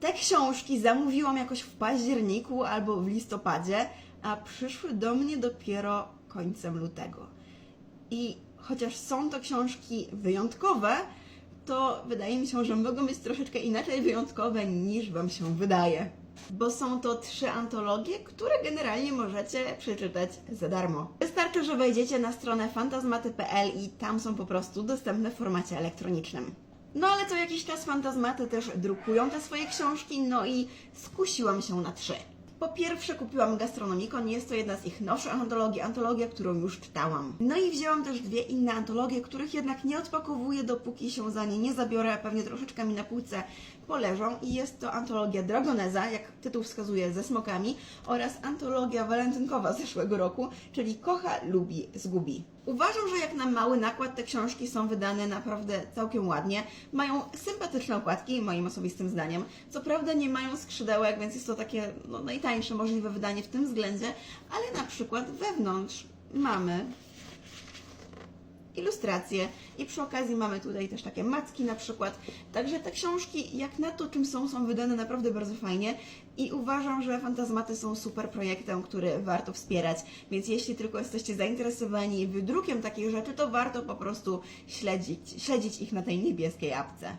Te książki zamówiłam jakoś w październiku albo w listopadzie, a przyszły do mnie dopiero końcem lutego. I chociaż są to książki wyjątkowe, to wydaje mi się, że mogą być troszeczkę inaczej wyjątkowe niż Wam się wydaje. Bo są to trzy antologie, które generalnie możecie przeczytać za darmo. Wystarczy, że wejdziecie na stronę fantasmaty.pl i tam są po prostu dostępne w formacie elektronicznym. No ale co jakiś czas Fantazmaty też drukują te swoje książki, no i skusiłam się na trzy. Po pierwsze kupiłam Gastronomikon, jest to jedna z ich nowszych antologii, antologia, którą już czytałam. No i wzięłam też dwie inne antologie, których jednak nie odpakowuję, dopóki się za nie nie zabiorę, pewnie troszeczkę mi na półce poleżą i jest to antologia Dragoneza, jak tytuł wskazuje, ze smokami oraz antologia walentynkowa zeszłego roku, czyli Kocha, Lubi, Zgubi. Uważam, że jak na mały nakład te książki są wydane naprawdę całkiem ładnie. Mają sympatyczne okładki, moim osobistym zdaniem. Co prawda nie mają skrzydełek, więc jest to takie no, najtańsze możliwe wydanie w tym względzie, ale na przykład wewnątrz mamy ilustracje i przy okazji mamy tutaj też takie macki na przykład. Także te książki, jak na to czym są, są wydane naprawdę bardzo fajnie i uważam, że Fantazmaty są super projektem, który warto wspierać. Więc jeśli tylko jesteście zainteresowani wydrukiem takich rzeczy, to warto po prostu śledzić, śledzić ich na tej niebieskiej apce.